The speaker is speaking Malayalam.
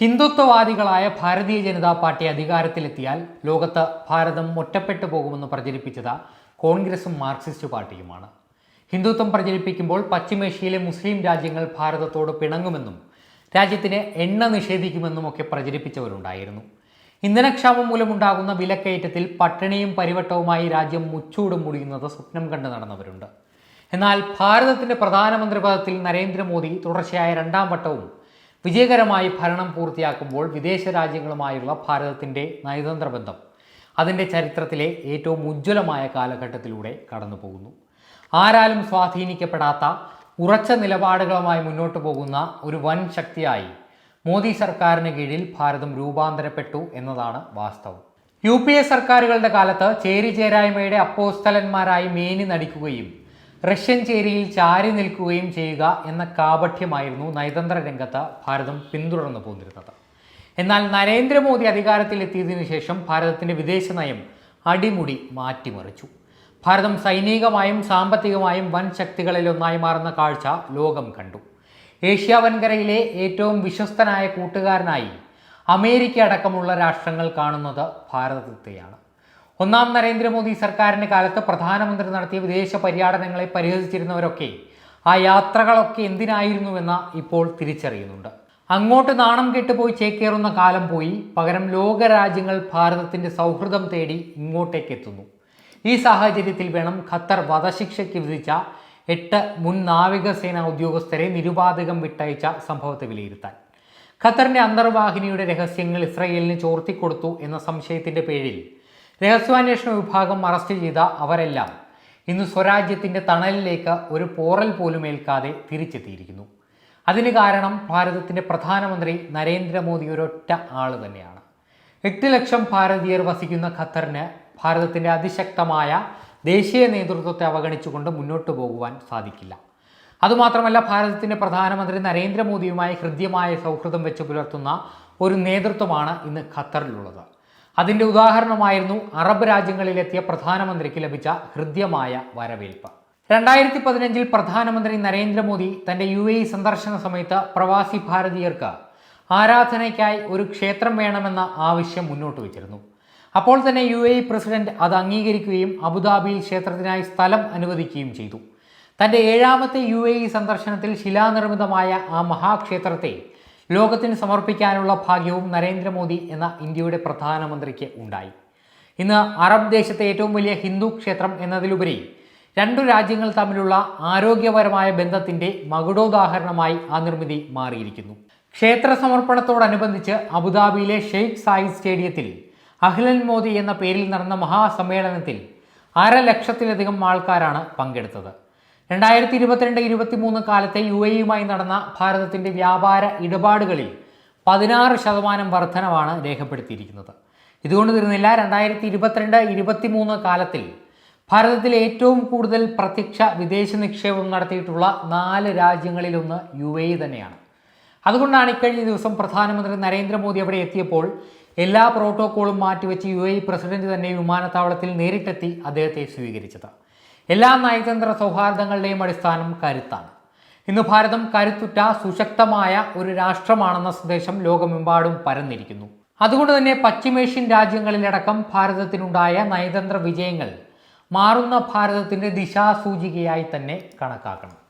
ഹിന്ദുത്വവാദികളായ ഭാരതീയ ജനതാ പാർട്ടി അധികാരത്തിലെത്തിയാൽ ലോകത്ത് ഭാരതം ഒറ്റപ്പെട്ടു പോകുമെന്ന് പ്രചരിപ്പിച്ചത് കോൺഗ്രസും മാർക്സിസ്റ്റ് പാർട്ടിയുമാണ്. ഹിന്ദുത്വം പ്രചരിപ്പിക്കുമ്പോൾ പശ്ചിമേഷ്യയിലെ മുസ്ലിം രാജ്യങ്ങൾ ഭാരതത്തോട് പിണങ്ങുമെന്നും രാജ്യത്തിന് എണ്ണ നിഷേധിക്കുമെന്നും ഒക്കെ പ്രചരിപ്പിച്ചവരുണ്ടായിരുന്നു. ഇന്ധനക്ഷാമം മൂലമുണ്ടാകുന്ന വിലക്കയറ്റത്തിൽ പട്ടിണിയും പരിവട്ടവുമായി രാജ്യം മുച്ചൂടും മുടിയുന്നത് സ്വപ്നം കണ്ടു നടന്നവരുണ്ട്. എന്നാൽ ഭാരതത്തിന്റെ പ്രധാനമന്ത്രി പദത്തിൽ നരേന്ദ്രമോദി തുടർച്ചയായ രണ്ടാം വട്ടവും വിജയകരമായി ഭരണം പൂർത്തിയാക്കുമ്പോൾ വിദേശ രാജ്യങ്ങളുമായുള്ള ഭാരതത്തിന്റെ നയതന്ത്ര ബന്ധം അതിന്റെ ചരിത്രത്തിലെ ഏറ്റവും ഉജ്ജ്വലമായ കാലഘട്ടത്തിലൂടെ കടന്നു പോകുന്നു ആരാലും സ്വാധീനിക്കപ്പെടാത്ത ഉറച്ച നിലപാടുകളുമായി മുന്നോട്ട് പോകുന്ന ഒരു വൻ ശക്തിയായി മോദി സർക്കാരിന് കീഴിൽ ഭാരതം രൂപാന്തരപ്പെട്ടു എന്നതാണ് വാസ്തവം. യു പി എ സർക്കാരുകളുടെ കാലത്ത് ചേരിചേരായ്മയുടെ അപ്പോസ്തലന്മാരായി മേനി നടിക്കുകയും റഷ്യൻ ചേരിയിൽ ചാരി നിൽക്കുകയും ചെയ്യുക എന്ന കാപഠ്യമായിരുന്നു നയതന്ത്ര രംഗത്ത് ഭാരതം പിന്തുടർന്നു പോന്നിരുന്നത്. എന്നാൽ നരേന്ദ്രമോദി അധികാരത്തിലെത്തിയതിനു ശേഷം ഭാരതത്തിന്റെ വിദേശ നയം അടിമുടി മാറ്റിമറിച്ചു. ഭാരതം സൈനികമായും സാമ്പത്തികമായും വൻ ശക്തികളിലൊന്നായി മാറുന്ന കാഴ്ച ലോകം കണ്ടു. ഏഷ്യ വൻകരയിലെ ഏറ്റവും വിശ്വസ്തനായ കൂട്ടുകാരനായി അമേരിക്ക അടക്കമുള്ള രാഷ്ട്രങ്ങൾ കാണുന്നത് ഭാരതത്തെയാണ്. ഒന്നാം നരേന്ദ്രമോദി സർക്കാരിന്റെ കാലത്ത് പ്രധാനമന്ത്രി നടത്തിയ വിദേശ പര്യടനങ്ങളെ പരിഹസിച്ചിരുന്നവരൊക്കെ ആ യാത്രകളൊക്കെ എന്തിനായിരുന്നുവെന്ന് ഇപ്പോൾ തിരിച്ചറിയുന്നുണ്ട്. അങ്ങോട്ട് നാണം കെട്ടുപോയി ചേക്കേറുന്ന കാലം പോയി പകരം ലോകരാജ്യങ്ങൾ ഭാരതത്തിന്റെ സൗഹൃദം തേടി ഇങ്ങോട്ടേക്ക് എത്തുന്നു ഈ സാഹചര്യത്തിൽ വേണം ഖത്തർ വധശിക്ഷയ്ക്ക് വിധിച്ച എട്ട് മുൻ നാവികസേന ഉദ്യോഗസ്ഥരെ നിരുപാധികം വിട്ടയച്ച സംഭവത്തെ വിലയിരുത്താൻ. ഖത്തറിന്റെ അന്തർവാഹിനിയുടെ രഹസ്യങ്ങൾ ഇസ്രയേലിന് ചോർത്തിക്കൊടുത്തു എന്ന സംശയത്തിന്റെ പേരിൽ രഹസ്യാന്വേഷണ വിഭാഗം അറസ്റ്റ് ചെയ്ത അവരെല്ലാം ഇന്ന് സ്വരാജ്യത്തിന്റെ തണലിലേക്ക് ഒരു പോറൽ പോലും ഏൽക്കാതെ തിരിച്ചെത്തിയിരിക്കുന്നു. അതിന് കാരണം ഭാരതത്തിന്റെ പ്രധാനമന്ത്രി നരേന്ദ്രമോദി ഒരൊറ്റ ആൾ തന്നെയാണ്. എട്ട് ലക്ഷം ഭാരതീയർ വസിക്കുന്ന ഖത്തറിന് ഭാരതത്തിന്റെ അതിശക്തമായ ദേശീയ നേതൃത്വത്തെ അവഗണിച്ചുകൊണ്ട് മുന്നോട്ട് പോകുവാൻ സാധിക്കില്ല. അതുമാത്രമല്ല ഭാരതത്തിന്റെ പ്രധാനമന്ത്രി നരേന്ദ്രമോദിയുമായി ഹൃദ്യമായ സൗഹൃദം വെച്ച് പുലർത്തുന്ന ഒരു നേതൃത്വമാണ് ഇന്ന് ഖത്തറിലുള്ളത്. അതിന്റെ ഉദാഹരണമായിരുന്നു അറബ് രാജ്യങ്ങളിലെത്തിയ പ്രധാനമന്ത്രിക്ക് ലഭിച്ച ഹൃദ്യമായ വരവേൽപ്പ്. രണ്ടായിരത്തി പതിനഞ്ചിൽ പ്രധാനമന്ത്രി നരേന്ദ്രമോദി തന്റെ യു എ സന്ദർശന സമയത്ത് പ്രവാസി ഭാരതീയർക്ക് ആരാധനയ്ക്കായി ഒരു ക്ഷേത്രം വേണമെന്ന ആവശ്യം മുന്നോട്ട് വച്ചിരുന്നു. അപ്പോൾ തന്നെ യു എ പ്രസിഡന്റ് അത് അംഗീകരിക്കുകയും അബുദാബിയിൽ ക്ഷേത്രത്തിനായി സ്ഥലം അനുവദിക്കുകയും ചെയ്തു. തന്റെ ഏഴാമത്തെ യു എ സന്ദർശനത്തിൽ ശിലാനിർമ്മിതമായ ആ മഹാക്ഷേത്രത്തെ ലോകത്തിന് സമർപ്പിക്കാനുള്ള ഭാഗ്യവും നരേന്ദ്രമോദി എന്ന ഇന്ത്യയുടെ പ്രധാനമന്ത്രിക്ക് ഉണ്ടായി. ഇന്ന് അറബ് ദേശത്തെ ഏറ്റവും വലിയ ഹിന്ദു ക്ഷേത്രം എന്നതിലുപരി രണ്ടു രാജ്യങ്ങൾ തമ്മിലുള്ള ആരോഗ്യപരമായ ബന്ധത്തിന്റെ മകുടോദാഹരണമായി ആ നിർമ്മിതി മാറിയിരിക്കുന്നു. ക്ഷേത്ര സമർപ്പണത്തോടനുബന്ധിച്ച് അബുദാബിയിലെ ഷെയ്ഖ് സായിദ് സ്റ്റേഡിയത്തിൽ അഹ്ലൻ മോദി എന്ന പേരിൽ നടന്ന മഹാസമ്മേളനത്തിൽ അര ലക്ഷത്തിലധികം ആൾക്കാരാണ് പങ്കെടുത്തത്. രണ്ടായിരത്തി ഇരുപത്തിരണ്ട് ഇരുപത്തിമൂന്ന് കാലത്തെ യു എയുമായി നടന്ന ഭാരതത്തിന്റെ വ്യാപാര ഇടപാടുകളിൽ പതിനാറ് ശതമാനം വർധനവാണ് രേഖപ്പെടുത്തിയിരിക്കുന്നത്. ഇതുകൊണ്ട് തീർന്നില്ല രണ്ടായിരത്തി ഇരുപത്തിരണ്ട് ഇരുപത്തിമൂന്ന് കാലത്തിൽ ഭാരതത്തിൽ ഏറ്റവും കൂടുതൽ പ്രത്യക്ഷ വിദേശ നിക്ഷേപം നടത്തിയിട്ടുള്ള നാല് രാജ്യങ്ങളിലൊന്ന് യു എ തന്നെയാണ്. അതുകൊണ്ടാണ് ഇക്കഴിഞ്ഞ ദിവസം പ്രധാനമന്ത്രി നരേന്ദ്രമോദി അവിടെ എത്തിയപ്പോൾ എല്ലാ പ്രോട്ടോക്കോളും മാറ്റിവെച്ച് യു എ പ്രസിഡന്റ് തന്നെ വിമാനത്താവളത്തിൽ നേരിട്ടെത്തി അദ്ദേഹത്തെ സ്വീകരിച്ചത്. എല്ലാ നയതന്ത്ര സൗഹാർദ്ദങ്ങളുടെയും അടിസ്ഥാനം കരുത്താണ്. ഇന്ന് ഭാരതം കരുത്തുറ്റ സുശക്തമായ ഒരു രാഷ്ട്രമാണെന്ന സന്ദേശം ലോകമെമ്പാടും പരന്നിരിക്കുന്നു. അതുകൊണ്ട് തന്നെ പശ്ചിമേഷ്യൻ രാജ്യങ്ങളിലടക്കം ഭാരതത്തിനുണ്ടായ നയതന്ത്ര വിജയങ്ങൾ മാറുന്ന ഭാരതത്തിന്റെ ദിശാസൂചികയായി തന്നെ കണക്കാക്കണം.